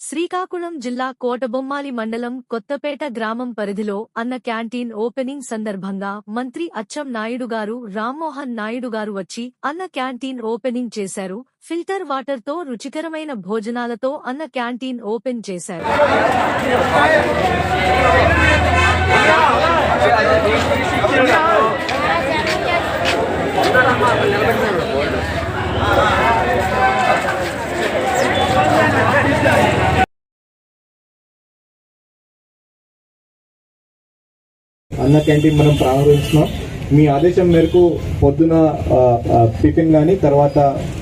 శ్రీకాకుళం జిల్లా కోటబొమ్మాలి మండలం కొత్తపేట గ్రామం పరిధిలో అన్న క్యాంటీన్ ఓపెనింగ్ సందర్భంగా మంత్రి అచ్చం నాయుడు గారు రామ్మోహన్ నాయుడు గారు వచ్చి అన్న క్యాంటీన్ ఓపెనింగ్ చేశారు. ఫిల్టర్ వాటర్తో రుచికరమైన భోజనాలతో అన్న క్యాంటీన్ ఓపెన్ చేశారు. అన్న క్యాంటీన్ మనం ప్రారంభిస్తున్నాం. మీ ఆదేశం మేరకు పొద్దున టిఫిన్ కానీ తర్వాత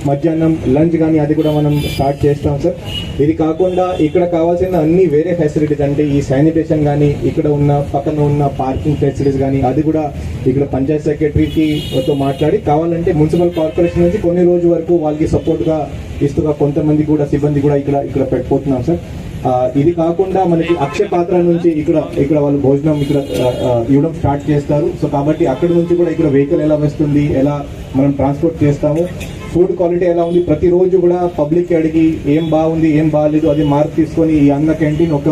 మధ్యాహ్నం లంచ్ కానీ అది కూడా మనం స్టార్ట్ చేస్తాం సార్. ఇది కాకుండా ఇక్కడ కావాల్సిన అన్ని వేరే ఫెసిలిటీస్ అంటే ఈ శానిటేషన్ కానీ ఇక్కడ ఉన్న పక్కన ఉన్న పార్కింగ్ ఫెసిలిటీస్ కానీ అది కూడా ఇక్కడ పంచాయత్ సెక్రటరీకి తో మాట్లాడి కావాలంటే మున్సిపల్ కార్పొరేషన్ నుంచి కొన్ని రోజు వరకు వాళ్ళకి సపోర్ట్గా ఇస్తుగా కొంతమంది కూడా సిబ్బంది కూడా ఇక్కడ ఇక్కడ పెట్టిపోతున్నాం సార్. ఇది కాకుండా మనకి అక్షయ పాత్ర నుంచి ఇక్కడ ఇక్కడ వాళ్ళు భోజనం ఇక్కడ ఇవ్వడం స్టార్ట్ చేస్తారు. సో కాబట్టి అక్కడ నుంచి కూడా ఇక్కడ వెహికల్ ఎలా వస్తుంది ఎలా మనం ట్రాన్స్పోర్ట్ చేస్తాము. ఫుడ్ క్వాలిటీ ఎలా ఉంది? ప్రతిరోజు కూడా పబ్లిక్ అడిగి ఏం బాగుంది ఏం బాగాలేదు అది మార్క్ తీసుకొని ఈ అన్న క్యాంటీన్ ఒక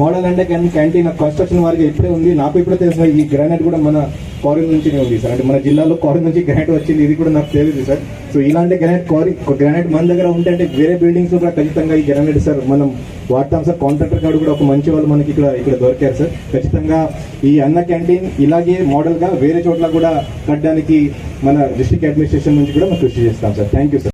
మోడల్ అంటే క్యాంటీన్ కన్స్ట్రక్షన్ వారికి ఇప్పుడే ఉంది. నాకు ఇప్పుడే తెలిసిన ఈ గ్రానైట్ కూడా మన కారీ నుంచినే ఉంది సార్. అంటే మన జిల్లాలో కారీ నుంచి గ్రానైట్ వచ్చింది. ఇది కూడా నాకు తెలియదు సార్. సో ఇలాంటి గ్రానైట్ కారీ గ్రానైట్ మన దగ్గర ఉంటే అంటే వేరే బిల్డింగ్స్ కూడా ఖచ్చితంగా ఈ గ్రానైట్ సార్ మనం వాడతాం సార్. కాంట్రాక్టర్ గారు కూడా ఒక మంచి వాళ్ళు మనకి ఇక్కడ ఇక్కడ దొరికారు సార్. ఖచ్చితంగా ఈ అన్న క్యాంటీన్ ఇలాగే మోడల్గా వేరే చోట్ల కూడా కట్టడానికి మన డిస్టిక్ అడ్మినిస్ట్రేషన్ నుంచి కూడా మనం కృషి చేస్తాం సార్ థ్యాంక్ యూ సార్